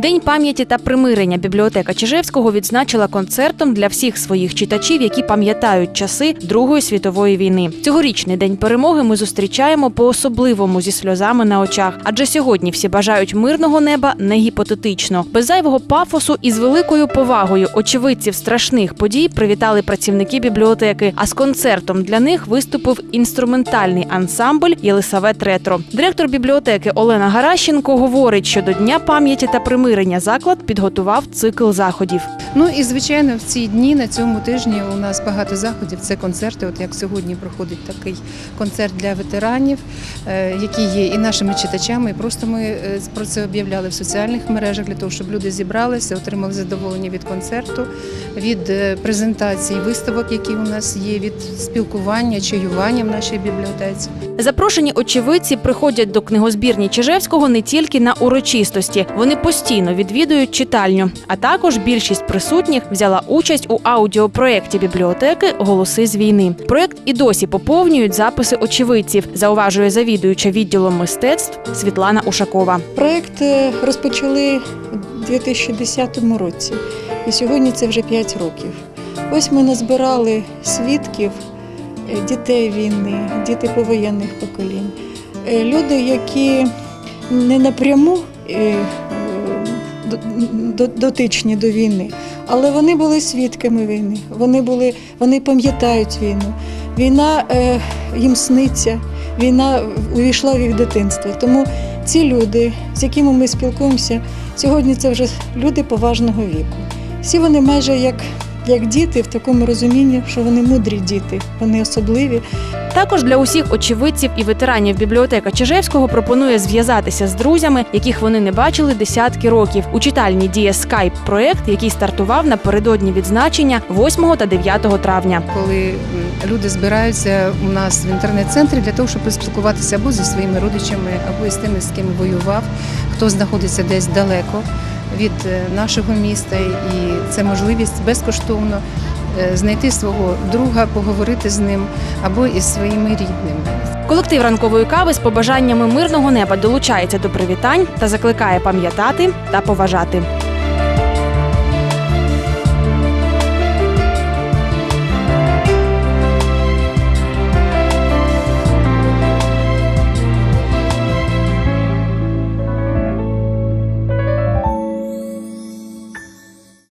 День пам'яті та примирення бібліотека Чижевського відзначила концертом для всіх своїх читачів, які пам'ятають часи Другої світової війни. Цьогорічний день перемоги ми зустрічаємо по-особливому зі сльозами на очах, адже сьогодні всі бажають мирного неба не гіпотетично. Без зайвого пафосу і з великою повагою очевидців страшних подій привітали працівники бібліотеки. А з концертом для них виступив інструментальний ансамбль Єлисавет Ретро. Директор бібліотеки Олена Гаращенко говорить, що до Дня пам'яті та примирення заклад підготував цикл заходів. Ну і звичайно, в ці дні на цьому тижні у нас багато заходів. Це концерти. От як сьогодні проходить такий концерт для ветеранів, е, які є і нашими читачами. І просто ми е, про це об'являли в соціальних мережах для того, щоб люди зібралися, отримали задоволення від концерту, від е, презентацій виставок, які у нас є, від спілкування, чаювання в нашій бібліотеці. Запрошені очевидці приходять до книгозбірні Чижевського не тільки на урочистості. Вони постійно відвідують читальню. А також більшість присутніх взяла участь у аудіопроєкті бібліотеки Голоси з війни. Проєкт і досі поповнюють записи очевидців, зауважує завідуюча відділом мистецтв Світлана Ушакова. Проект е, розпочали у 2010 році, і сьогодні це вже 5 років. Ось ми назбирали свідків е, дітей війни, діти повоєнних поколінь, Е, люди, які не напряму дотичні до війни, але вони були свідками війни. Вони були, вони пам'ятають війну. Війна е, їм сниться, війна увійшла в їх дитинство. Тому ці люди, з якими ми спілкуємося, сьогодні це вже люди поважного віку. Всі вони майже як, як діти в такому розумінні, що вони мудрі діти, вони особливі. Також для усіх очевидців і ветеранів бібліотека Чижевського пропонує зв'язатися з друзями, яких вони не бачили десятки років. У читальні діє скайп проект, який стартував напередодні відзначення 8 та 9 травня. коли люди збираються у нас в інтернет-центрі для того, щоб поспілкуватися або зі своїми родичами, або із тими, з ким воював, хто знаходиться десь далеко від е, нашого міста, і це можливість безкоштовно е, знайти свого друга, поговорити з ним або із своїми рідними. Колектив ранкової кави з побажаннями мирного неба долучається до привітань та закликає пам'ятати та поважати.